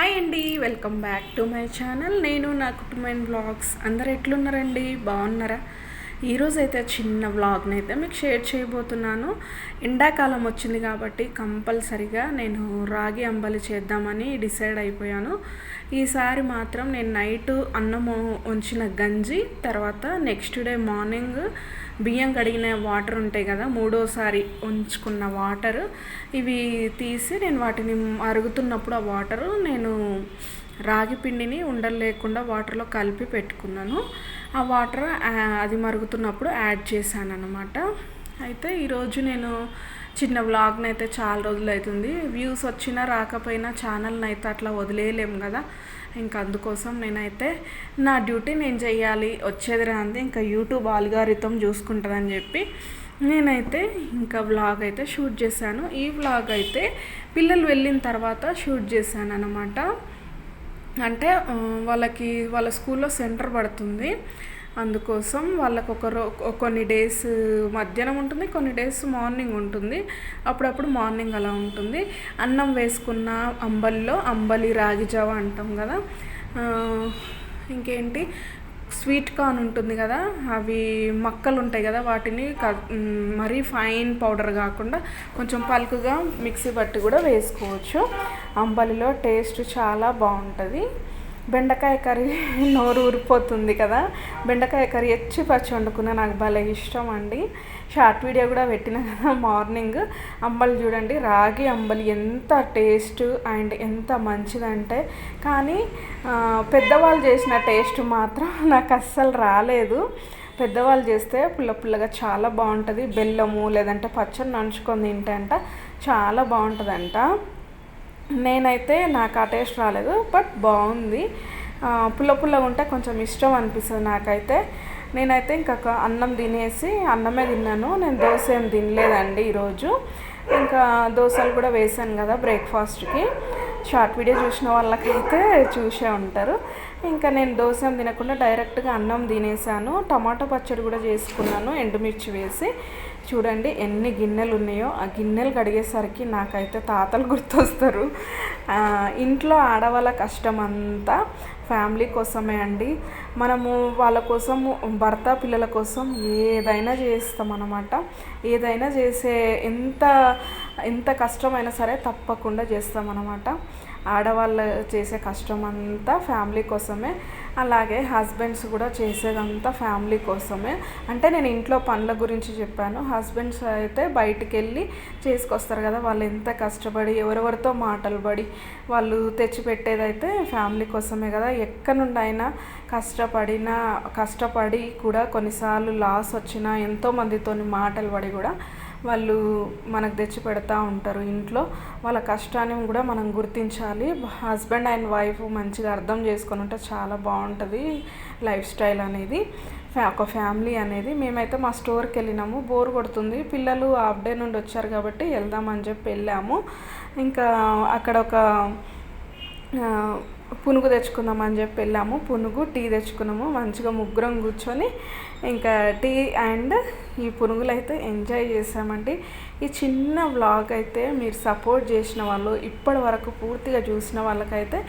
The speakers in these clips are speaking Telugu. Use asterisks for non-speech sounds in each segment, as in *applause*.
హాయ్ అండి welcome back to my channel. నేను నా కుటుంబం బ్లాగ్స్. అందరు ఎట్లున్నారండి? బాగున్నారా? ఈరోజు అయితే చిన్న వ్లాగ్ని అయితే మీకు షేర్ చేయబోతున్నాను. ఎండాకాలం వచ్చింది కాబట్టి కంపల్సరిగా నేను రాగి అంబలి చేద్దామని డిసైడ్ అయిపోయాను. ఈసారి మాత్రం నేను నైట్ అన్నం ఉంచిన గంజి తర్వాత నెక్స్ట్ డే మార్నింగ్ బియ్యం కడిగిన వాటర్ ఉంటాయి కదా మూడోసారి ఉంచుకున్న వాటర్. ఇవి తీసి నేను వాటిని అరుగుతున్నప్పుడు ఆ వాటరు నేను రాగి పిండిని ఉండలు లేకుండా వాటర్లో కలిపి పెట్టుకున్నాను. ఆ వాటర్ అది మరుగుతున్నప్పుడు యాడ్ చేశాను అనమాట అయితే ఈరోజు నేను చిన్న వ్లాగ్ని అయితే చాలా రోజులు అవుతుంది వ్యూస్ వచ్చినా రాకపోయినా ఛానల్ని అయితే అట్లా వదిలేయలేము కదా. ఇంకా అందుకోసం నేనైతే నా డ్యూటీ నేను చేయాలి వచ్చేది రాంది ఇంకా యూట్యూబ్ ఆల్గారితం చూసుకుంటుందని చెప్పి నేనైతే ఇంకా వ్లాగ్ అయితే షూట్ చేశాను. ఈ వ్లాగ్ అయితే పిల్లలు వెళ్ళిన తర్వాత షూట్ చేశాను అనమాట అంటే వాళ్ళకి వాళ్ళ స్కూల్లో సెంటర్ పడుతుంది. అందుకోసం వాళ్ళకు ఒక రో కొన్ని డేస్ మధ్యాహ్నం ఉంటుంది కొన్ని డేస్ మార్నింగ్ ఉంటుంది. అప్పుడప్పుడు మార్నింగ్ అలా ఉంటుంది. అన్నం వేసుకున్న అంబలిలో అంబలి రాగి జావ అంటాం కదా. ఇంకేంటి? స్వీట్ కార్న్ ఉంటుంది కదా అవి మక్కలు ఉంటాయి కదా వాటిని మరీ ఫైన్ పౌడర్ కాకుండా కొంచెం పలుకుగా మిక్సీ బట్టి కూడా వేసుకోవచ్చు. అంబలిలో టేస్ట్ చాలా బాగుంటుంది. బెండకాయ కర్రీ *laughs* నోరు ఊరిపోతుంది కదా. బెండకాయ కర్రీ ఎచ్చి పచ్చి వండుకున్న నాకు భలే ఇష్టం అండి. షార్ట్ వీడియో కూడా పెట్టిన కదా మార్నింగ్. అంబలి చూడండి రాగి అంబలి ఎంత టేస్ట్ అండ్ ఎంత మంచిదంటే. కానీ పెద్దవాళ్ళు చేసిన టేస్ట్ మాత్రం *laughs* నాకు అస్సలు రాలేదు. పెద్దవాళ్ళు చేస్తే పుల్ల పుల్లగా చాలా బాగుంటుంది. బెల్లము లేదంటే పచ్చడి నంచుకొని తింటే అంట చాలా బాగుంటుందంట. నేనైతే నాకు ఆ టేస్ట్ రాలేదు బట్ బాగుంది. పుల్ల పుల్లగా ఉంటే కొంచెం ఇష్టం అనిపిస్తుంది నాకైతే. నేనైతే ఇంకా అన్నం తినేసి అన్నమే తిన్నాను. నేను దోశ ఏం తినలేదండి ఈరోజు. ఇంకా దోశలు కూడా వేసాను కదా బ్రేక్ఫాస్ట్కి షార్ట్ వీడియో చూసిన వాళ్ళకైతే చూసే ఉంటారు. ఇంకా నేను దోశ తినకుండా డైరెక్ట్గా అన్నం తినేసాను. టమాటో పచ్చడి కూడా చేసుకున్నాను ఎండుమిర్చి వేసి. చూడండి ఎన్ని గిన్నెలు ఉన్నాయో. ఆ గిన్నెలు కడిగేసరికి నాకైతే తాతలు గుర్తొస్తారు. ఇంట్లో ఆడవాళ్ళ కష్టం అంతా ఫ్యామిలీ కోసమే అండి. మనము వాళ్ళ కోసం భర్త పిల్లల కోసం ఏదైనా చేస్తాం ఏదైనా చేసే ఎంత ఎంత కష్టమైనా సరే తప్పకుండా చేస్తామన్నమాట ఆడవాళ్ళు చేసే కష్టం అంతా ఫ్యామిలీ కోసమే అలాగే హస్బెండ్స్ కూడా చేసేదంతా ఫ్యామిలీ కోసమే. అంటే నేను ఇంట్లో పనుల గురించి చెప్పాను. హస్బెండ్స్ అయితే బయటికి వెళ్ళి చేసుకొస్తారు కదా వాళ్ళు ఎంత కష్టపడి ఎవరెవరితో మాటలు పడి వాళ్ళు తెచ్చిపెట్టేదైతే ఫ్యామిలీ కోసమే కదా. ఎక్కడి నుండి అయినా కష్టపడినా కష్టపడి కూడా కొన్నిసార్లు లాస్ వచ్చినా ఎంతోమందితో మాటలు పడి కూడా వాళ్ళు మనకు తెచ్చి పెడతా ఉంటారు ఇంట్లో. వాళ్ళ కష్టాన్ని కూడా మనం గుర్తించాలి. హస్బెండ్ అండ్ వైఫ్ మంచిగా అర్థం చేసుకొని ఉంటే చాలా బాగుంటుంది లైఫ్ స్టైల్ అనేది. ఒక ఫ్యామిలీ అనేది. మేమైతే మా స్టోర్కి వెళ్ళినాము. బోర్ కొడుతుంది. పిల్లలు హాఫ్ డే నుండి వచ్చారు కాబట్టి వెళ్దామని చెప్పి వెళ్ళాము. ఇంకా అక్కడ ఒక పునుగు తెచ్చుకుందామని చెప్పి వెళ్ళాము. పునుగు టీ తెచ్చుకున్నాము. మంచిగా ముగ్గురం కూర్చొని ఇంకా టీ అండ్ ఈ పునుగులు అయితే ఎంజాయ్ చేసామండి ఈ చిన్న వ్లాగ్ అయితే మీరు సపోర్ట్ చేసిన వాళ్ళు ఇప్పటి వరకు పూర్తిగా చూసిన వాళ్ళకైతే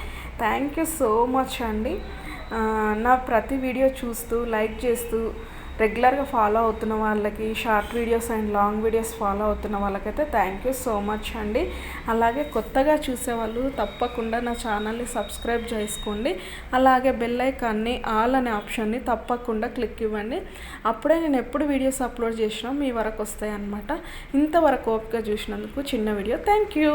థ్యాంక్ యూ సో మచ్ అండి. నా ప్రతి వీడియో చూస్తూ లైక్ చేస్తూ రెగ్యులర్గా ఫాలో అవుతున్న వాళ్ళకి short videos and long videos follow అవుతున్న వాళ్ళకైతే థ్యాంక్ యూ సో మచ్ అండి. అలాగే కొత్తగా చూసేవాళ్ళు తప్పకుండా నా ఛానల్ని సబ్స్క్రైబ్ చేసుకోండి. అలాగే బెల్ ఐకాన్ని ఆల్ అనే ఆప్షన్ని తప్పకుండా క్లిక్ ఇవ్వండి. అప్పుడే నేను ఎప్పుడు వీడియోస్ అప్లోడ్ చేసినా మీ వరకు వస్తాయి అన్నమాట ఇంతవరకు ఓపిక చూసినందుకు చిన్న వీడియో. Thank you